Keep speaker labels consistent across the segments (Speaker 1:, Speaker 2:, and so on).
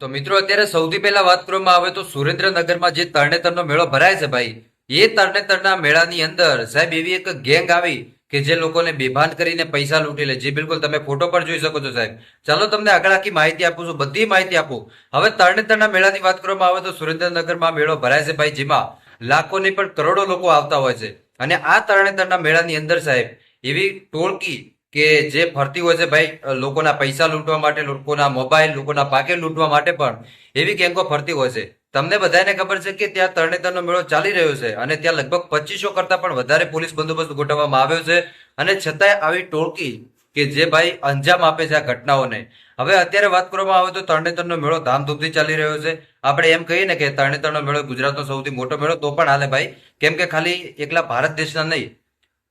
Speaker 1: તો મિત્રો, અત્યારે સૌથી પહેલા વાત કરવામાં આવે તો સુરેન્દ્રનગરમાં જે તરણેતરનો મેળો ભરાય છે ભાઈ, એ તરણેતરના મેળાની અંદર સાહેબ એવી એક ગેંગ આવી કે જે લોકોને બેભાન કરીને પૈસા લૂંટી લે. જે બિલકુલ તમે ફોટો પણ જોઈ શકો છો સાહેબ. ચાલો તમને આગળ આખી માહિતી આપું છું, બધી માહિતી આપું. હવે તરણેતરના મેળાની વાત કરવામાં આવે તો સુરેન્દ્રનગરમાં મેળો ભરાય છે ભાઈ, જેમાં લાખો પણ કરોડો લોકો આવતા હોય છે. અને આ તરણેતરના મેળાની અંદર સાહેબ એવી ટોળકી કે જે ફરતી હોય છે ભાઈ લોકોના પૈસા લૂંટવા માટે, લોકોના મોબાઈલ, લોકોના પાકેટ લૂંટવા માટે પણ એવી ગેંગો ફરતી હોય છે. તમને બધાને ખબર છે કે ત્યાં તરણેતરનો મેળો ચાલી રહ્યો છે અને ત્યાં લગભગ પચીસો કરતા પણ વધારે પોલીસ બંદોબસ્ત ગોઠવવામાં આવ્યો છે. અને છતાંય આવી ટોળકી કે જે ભાઈ અંજામ આપે છે આ ઘટનાઓને. હવે અત્યારે વાત કરવામાં આવે તો તરણેતરનો મેળો ધામધૂમથી ચાલી રહ્યો છે. આપણે એમ કહીએ ને કે તરણેતરનો મેળો ગુજરાતનો સૌથી મોટો મેળો તો પણ હાલે ભાઈ. કેમ કે ખાલી એકલા ભારત દેશના નહીં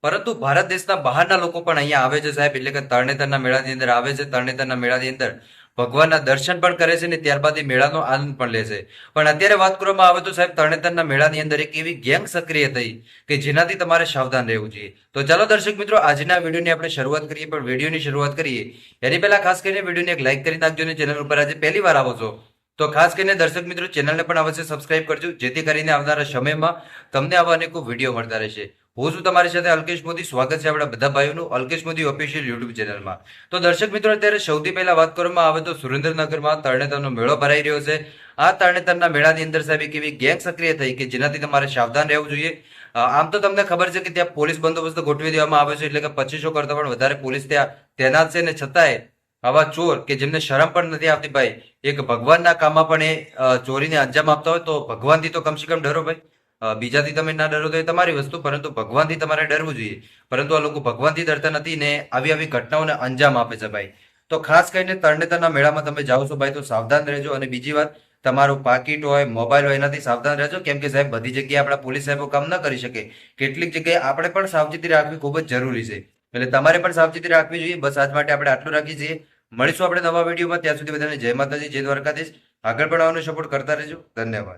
Speaker 1: પરંતુ ભારત દેશના બહારના લોકો પણ અહીંયા આવે છે સાહેબ. એટલે કે તરણેતરના મેળાની અંદર આવે છે. તરણેતરના મેળાની અંદર ભગવાનના દર્શન પણ કરે છે ને ત્યારબાદ એ મેળાનો આનંદ પણ લે છે. પણ અત્યારે વાત કરવામાં આવે તો સાહેબ, તરણેતરના મેળાની અંદર એક એવી ગેંગ સક્રિય થઈ કે જેનાથી તમારે સાવધાન રહેવું જોઈએ. તો ચાલો દર્શક મિત્રો, આજના વિડીયોની આપણે શરૂઆત કરીએ. પણ વિડીયોની શરૂઆત કરીએ. એની પહેલા ખાસ કરીને વિડીયોને એક લાઇક કરી નાખજો અને ચેનલ ઉપર આજે પહેલી વાર આવો છો. તો ખાસ કરીને દર્શક મિત્રો, ચેનલને પણ અવશ્ય સબસ્ક્રાઇબ કરજો. જેથી કરીને આવનારા સમયમાં તમને આવા અનેકો વીડિયો મળતા રહેશે. હું છું તમારી સાથે અલ્કેશ મોદી. સ્વાગત છે આપણા બધા ભાઈઓનું અલ્કેશ મોદી ઓફિશિયલ યુટ્યુબ ચેનલમાં તો દર્શક મિત્રો, અત્યારે સૌથી પહેલા વાત કરવામાં આવે તો સુરેન્દ્રનગરમાં તરણેતરનો મેળો ભરાઈ રહ્યો છે. આ તરણેતરના મેળાની અંદર સાહેબ, એક એવી ગેંગ સક્રિય થઈ કે જેનાથી તમારે સાવધાન રહેવું જોઈએ. આમ તો તમને ખબર છે કે ત્યાં પોલીસ બંદોબસ્ત ગોઠવી દેવામાં આવે છે, એટલે કે પચીસો કરતા પણ વધારે પોલીસ ત્યાં તૈનાત છે. ને છતાંય આવા ચોર કે જેમને શરમ પણ નથી આવતી ભાઈ, એક ભગવાનના કામમાં પણ એ ચોરીને અંજામ આપતા હોય તો ભગવાનથી તો કમસે કમ ડરો ભાઈ. બીજાથી તમે ના ડરો તો એ તમારી વસ્તુ, પરંતુ ભગવાનથી તમારે ડરવું જોઈએ. પરંતુ આ લોકો ભગવાનથી ડરતા નથી ને આવી આવી ઘટનાઓને અંજામ આપે છે ભાઈ. તો ખાસ કરીને તરણેતરના મેળામાં તમે જાઓ છો ભાઈ, તો સાવધાન રહેજો. અને બીજી વાત, તમારું પાકીટ હોય, મોબાઈલ હોય, એનાથી સાવધાન રહેજો. કેમ કે સાહેબ, બધી જગ્યાએ આપણા પોલીસ સાહેબો કામ ન કરી શકે. કેટલીક જગ્યાએ આપણે પણ સાવચેતી રાખવી ખૂબ જ જરૂરી છે. એટલે તમારે પણ સાવચેતી રાખવી જોઈએ. બસ, આજ માટે આપણે આટલું રાખીએ છીએ. મળીશું આપણે નવા વિડીયોમાં. ત્યાં સુધી બધાને જય માતાજી, જય દ્વારકાધીશ. આગળ પણ આવવાનો સપોર્ટ કરતા રહેજો. ધન્યવાદ.